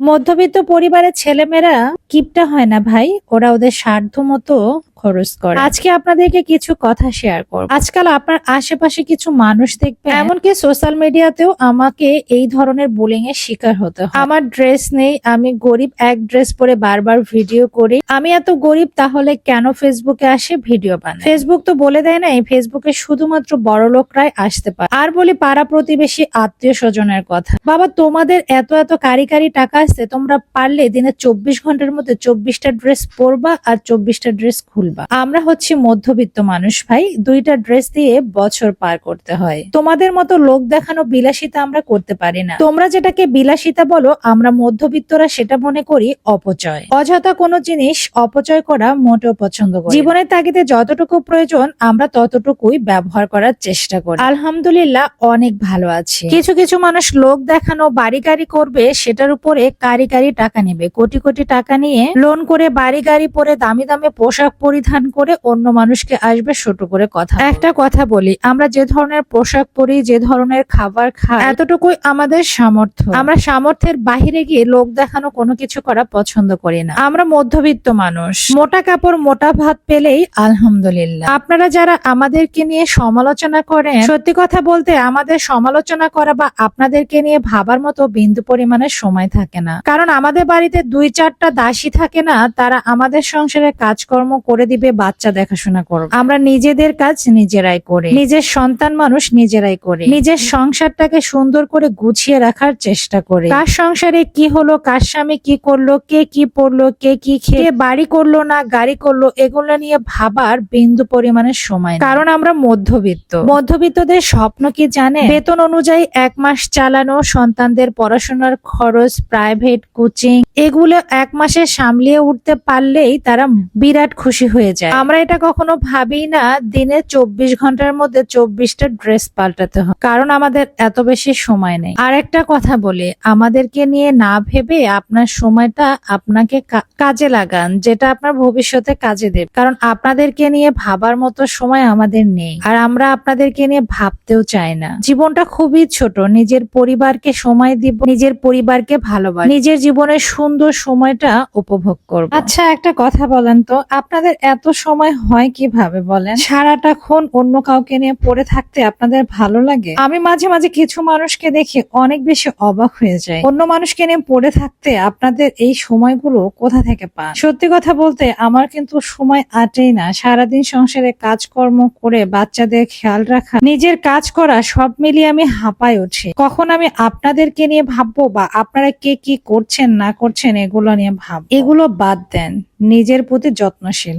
মধ্যবিত্ত পরিবারের ছেলেমেয়েরা কিপটা হয় না ভাই? ওরা ওদের সাধ্য মতো খরচ করে। আজকে আপনাদেরকে কিছু কথা শেয়ার করব। আজকাল আপনার আশেপাশে কিছু মানুষ দেখবেন, এমনকি সোশ্যাল মিডিয়াতেও আমাকে এই ধরনের বুলিং এর শিকার হতে হয়। আমার ড্রেস নেই, আমি গরিব, এক ড্রেস পরে বারবার ভিডিও করি। আমি এত গরিব, তাহলে কেন ফেসবুকে আসে ভিডিও বানাই ফেসবুক তো বলে দেয় না, এই ফেসবুকে শুধুমাত্র বড় লোকরাই আসতে পারে। আর বলি পাড়া প্রতিবেশী, আত্মীয় স্বজনের কথা। বাবা, তোমাদের এত এত কারি কারি টাকা আছে, তোমরা পারলে দিনে চব্বিশ ঘণ্টার মধ্যে চব্বিশটা ড্রেস পরবা আর চব্বিশটা ড্রেস খুলবা। আমরা হচ্ছে মধ্যবিত্ত মানুষ ভাই, দুইটা ড্রেস দিয়ে বছর পার করতে হয়। তোমাদের মতো লোক দেখানো বিলাসিতা আমরা করতে পারি না। তোমরা যেটাকে বিলাসিতা বলো, আমরা মধ্যবিত্তরা সেটা মনে করি অপচয়। অযথা কোনো জিনিস অপচয় করা মোটেও পছন্দ করি জীবনের তাগিদে যতটুকু প্রয়োজন, আমরা ততটুকুই ব্যবহার করার চেষ্টা করি। আলহামদুলিল্লাহ, অনেক ভালো আছে। কিছু কিছু মানুষ লোক দেখানো বাড়ি গাড়ি করবে, সেটার উপরে কারি কারি টাকা নেবে। কোটি কোটি টাকা নিয়ে লোন করে বাড়ি গাড়ি পরে দামি দামি পোশাক পরিধান করে অন্য মানুষকে আসবে ছোট করে কথা একটা কথা বলি আমরা যে ধরনের পোশাক পরি যে ধরনের খাবার খাই এতটুকুই আমাদের সামর্থ্য। আমরা সামর্থ্যের বাহিরে গিয়ে লোক দেখানো কোনো কিছু করা পছন্দ করি না। আমরা মধ্যবিত্ত মানুষ। মোটা কাপড় মোটা ভাত পেলেই আলহামদুলিল্লাহ। আপনারা যারা আমাদেরকে নিয়ে সমালোচনা করেন সত্যি কথা বলতে আমাদের সমালোচনা করা বা আপনাদেরকে নিয়ে ভাবার মতো বিন্দু পরিমাণের সময় থাকে না। কারণ আমাদের বাড়িতে দুই চারটা দাসী থাকে না তারা আমাদের সংসারে কাজকর্ম করে দিবে, বাচ্চা দেখাশোনা করবে আমরা নিজেদের কাজ নিজেরাই করে। নিজের সন্তান মানুষ নিজেরাই করে। নিজের সংসারটাকে সুন্দর করে গুছিয়ে রাখার চেষ্টা করে। কার সংসারে কি হলো, কার স্বামী কি করল, কে কি পড়ল, কে কি খেয়ে বাড়ি করল না, গাড়ি করল, এগুলো নিয়ে ভাবার বিন্দু পরিমাণের সময় কারণ আমরা মধ্যবিত্ত। মধ্যবিত্তদের স্বপ্ন কি জানে বেতন অনুযায়ী এক মাস চালানো, সন্তানদের পড়াশোনার খরচ প্রাইভেট কোচিং এগুলো এক মাসে সামলিয়ে উঠতে পারলেই তারা বিরাট খুশি হয়ে যায়। আমরা এটা কখনো ভাবি না দিনে চব্বিশ ঘণ্টার মধ্যে চব্বিশটা ড্রেস পাল্টাতে হয়। কারণ আমাদের এত বেশি সময় নেই। আর একটা কথা বলি আমাদেরকে নিয়ে না ভেবে আপনার সময়টা আপনাকে কাজে লাগান যেটা আপনার ভবিষ্যতে কাজে দেবে। কারণ আপনাদেরকে নিয়ে ভাবার মতো সময় আমাদের নেই। আর আমরা আপনাদেরকে নিয়ে ভাবতেও চাই না। জীবনটা খুবই ছোট নিজের পরিবারকে সময় দিব নিজের পরিবারকে ভালোবাসি নিজের জীবনের সুন্দর সময়টা উপভোগ করব। আচ্ছা একটা কথা বলেন তো আপনাদের এত সময় হয় কীভাবে বলেন? সারাটাক্ষণ অন্য কাউকে নিয়ে পড়ে থাকতে আপনাদের ভালো লাগে? আমি মাঝে মাঝে কিছু মানুষকে দেখে অনেক বেশি অবাক হয়ে যায় অন্য মানুষকে নিয়ে পড়ে থাকতে আপনাদের এই সময়গুলো কোথা থেকে পান? সত্যি কথা বলতে আমার কিন্তু সময় আটেই না। সারাদিন সংসারে কাজকর্ম করে বাচ্চাদের খেয়াল রাখা, নিজের কাজ করা, সব মিলিয়ে আমি হাঁপায় উঠি। কখন আমি আপনাদেরকে নিয়ে ভাববো বা আপনারা কে কি করছেন, না করছেন, এগুলো নিয়ে ভাব। এগুলো বাদ দেন। নিজের প্রতি যত্নশীল